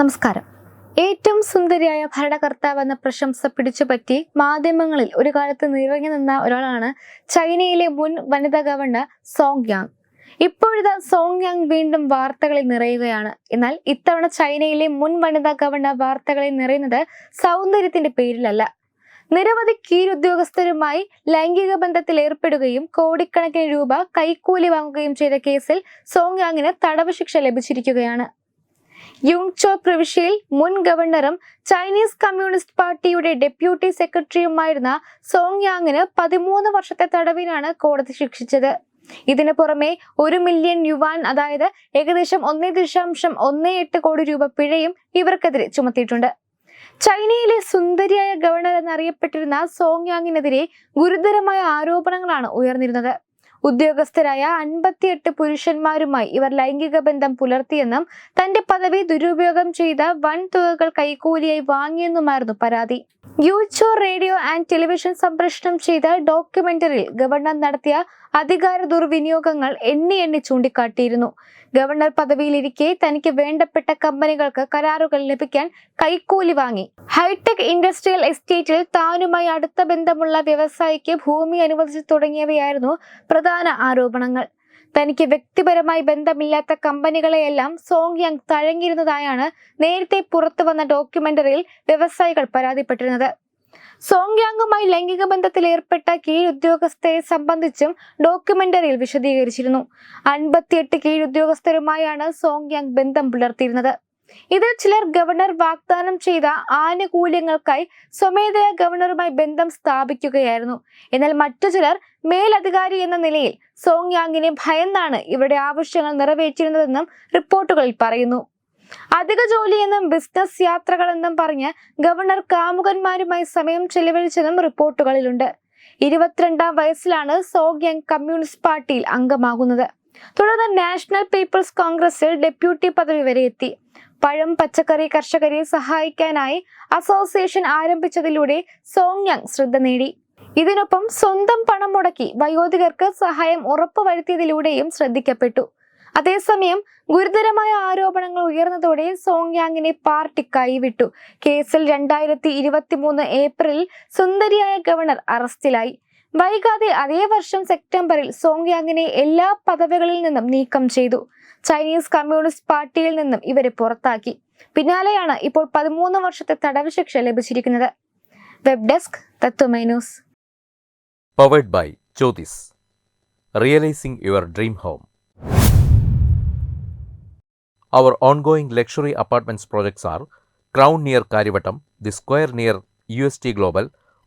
നമസ്കാരം. ഏറ്റവും സുന്ദരിയായ ഭരണകർത്താവ് എന്ന പ്രശംസ പിടിച്ചുപറ്റി മാധ്യമങ്ങളിൽ ഒരു കാലത്ത് നിറഞ്ഞു നിന്ന ഒരാളാണ് ചൈനയിലെ മുൻ വനിതാ ഗവർണർ സോങ് യാങ്. ഇപ്പോഴിതാ സോങ് യാങ് വീണ്ടും വാർത്തകളിൽ നിറയുകയാണ്. എന്നാൽ ഇത്തവണ ചൈനയിലെ മുൻ വനിതാ ഗവർണർ വാർത്തകളിൽ നിറയുന്നത് സൗന്ദര്യത്തിന്റെ പേരിലല്ല. നിരവധി കീഴുദ്യോഗസ്ഥരുമായി ലൈംഗിക ബന്ധത്തിൽ ഏർപ്പെടുകയും കോടിക്കണക്കിന് രൂപ കൈക്കൂലി വാങ്ങുകയും ചെയ്ത കേസിൽ സോങ് യാങ്ങിന് തടവ് ശിക്ഷ ലഭിച്ചിരിക്കുകയാണ്. യുങ്ചോ പ്രവിശ്യയിൽ മുൻ ഗവർണറും ചൈനീസ് കമ്മ്യൂണിസ്റ്റ് പാർട്ടിയുടെ ഡെപ്യൂട്ടി സെക്രട്ടറിയുമായിരുന്ന സോങ് യാങ്ങിന് പതിമൂന്ന് വർഷത്തെ തടവിനാണ് കോടതി ശിക്ഷിച്ചത്. ഇതിനു പുറമെ ഒരു മില്യൺ യുവാൻ അതായത് ഏകദേശം ഒന്നേ ദശാംശം ഒന്നേ എട്ട് കോടി രൂപ പിഴയും ഇവർക്കെതിരെ ചുമത്തിയിട്ടുണ്ട്. ചൈനയിലെ സുന്ദരിയായ ഗവർണർ എന്നറിയപ്പെട്ടിരുന്ന സോങ് യാങ്ങിനെതിരെ ഗുരുതരമായ ആരോപണങ്ങളാണ് ഉയർന്നിരുന്നത്. ഉദ്യോഗസ്ഥരായ അൻപത്തിയെട്ട് പുരുഷന്മാരുമായി ഇവർ ലൈംഗിക ബന്ധം പുലർത്തിയെന്നും തന്റെ പദവി ദുരുപയോഗം ചെയ്ത വൻ തുകകൾ കൈക്കൂലിയായി വാങ്ങിയെന്നുമായിരുന്നു പരാതി. യൂച്ചോ റേഡിയോ ആൻഡ് ടെലിവിഷൻ സംപ്രേഷണം ചെയ്ത ഡോക്യുമെന്ററിയിൽ ഗവർണർ നടത്തിയ അധികാര ദുർവിനിയോഗങ്ങൾ എണ്ണി എണ്ണി ചൂണ്ടിക്കാട്ടിയിരുന്നു. ഗവർണർ പദവിയിലിരിക്കെ തനിക്ക് വേണ്ടപ്പെട്ട കമ്പനികൾക്ക് കരാറുകൾ ലഭിക്കാൻ കൈക്കൂലി വാങ്ങി. ഹൈടെക് ഇൻഡസ്ട്രിയൽ എസ്റ്റേറ്റിൽ താനുമായി അടുത്ത ബന്ധമുള്ള വ്യവസായിക്ക് ഭൂമി അനുവദിച്ചു തുടങ്ങിയവയായിരുന്നു പ്രധാന ആരോപണങ്ങൾ. തനിക്ക് വ്യക്തിപരമായി ബന്ധമില്ലാത്ത കമ്പനികളെയെല്ലാം സോങ് യങ് തഴങ്ങിയിരുന്നതായാണ് നേരത്തെ പുറത്തു വന്ന ഡോക്യുമെന്ററിയിൽ വ്യവസായികൾ പരാതിപ്പെട്ടിരുന്നത്. സോങ് യാങ്ങുമായി ലൈംഗിക ബന്ധത്തിൽ ഏർപ്പെട്ട കീഴുദ്യോഗസ്ഥരെ സംബന്ധിച്ചും ഡോക്യുമെന്ററിയിൽ വിശദീകരിച്ചിരുന്നു. അൻപത്തിയെട്ട് കീഴുദ്യോഗസ്ഥരുമായാണ് സോങ് യാങ് ബന്ധം പുലർത്തിയിരുന്നത്. ഇതിൽ ചിലർ ഗവർണർ വാഗ്ദാനം ചെയ്ത ആനുകൂല്യങ്ങൾക്കായി സ്വമേധയാ ഗവർണറുമായി ബന്ധം സ്ഥാപിക്കുകയായിരുന്നു. എന്നാൽ മറ്റു ചിലർ മേലധികാരി എന്ന നിലയിൽ സോങ് യാങ്ങിനെ ഭയന്നാണ് ഇവരുടെ ആവശ്യങ്ങൾ നിറവേറ്റിരുന്നതെന്നും റിപ്പോർട്ടുകളിൽ പറയുന്നു. അധിക ജോലി എന്നും ബിസിനസ് യാത്രകളെന്നും പറഞ്ഞ് ഗവർണർ കാമുകന്മാരുമായി സമയം ചെലവഴിച്ചതും റിപ്പോർട്ടുകളിലുണ്ട്. ഇരുപത്തിരണ്ടാം വയസ്സിലാണ് സോങ് യാങ് കമ്മ്യൂണിസ്റ്റ് പാർട്ടിയിൽ അംഗമാകുന്നത്. തുടർന്ന് നാഷണൽ പീപ്പിൾസ് കോൺഗ്രസിൽ ഡെപ്യൂട്ടി പദവി വരെ എത്തി. പഴം പച്ചക്കറി കർഷകരെ സഹായിക്കാനായി അസോസിയേഷൻ ആരംഭിച്ചതിലൂടെ സോങ് യങ് ശ്രദ്ധ നേടി. ഇതിനൊപ്പം സ്വന്തം പണം മുടക്കി വയോധികർക്ക് സഹായം ഉറപ്പുവരുത്തിയതിലൂടെയും ശ്രദ്ധിക്കപ്പെട്ടു. അതേസമയം ഗുരുതരമായ ആരോപണങ്ങൾ ഉയർന്നതോടെ സോങ്യാങ്ങിനെ പാർട്ടി കൈവിട്ടു. കേസിൽ രണ്ടായിരത്തി ഇരുപത്തി മൂന്ന് ഏപ്രിലിൽ സുന്ദരിയായ ഗവർണർ അറസ്റ്റിലായി. വൈകാതെ അതേ വർഷം സെപ്റ്റംബറിൽ സോങ്യാങ്ങിനെ എല്ലാ പദവികളിൽ നിന്നും നീക്കം ചെയ്തു. ചൈനീസ് കമ്മ്യൂണിസ്റ്റ് പാർട്ടിയിൽ നിന്നും ഇവരെ പുറത്താക്കി. പിന്നാലെയാണ് ഇപ്പോൾ പതിമൂന്ന് വർഷത്തെ തടവ് ശിക്ഷ ലഭിച്ചിരിക്കുന്നത്. Web desk Tatwamayi news. Powered by Jyothis realising your dream home our ongoing luxury apartments projects are crown near Kariavattom the square near U S T Crown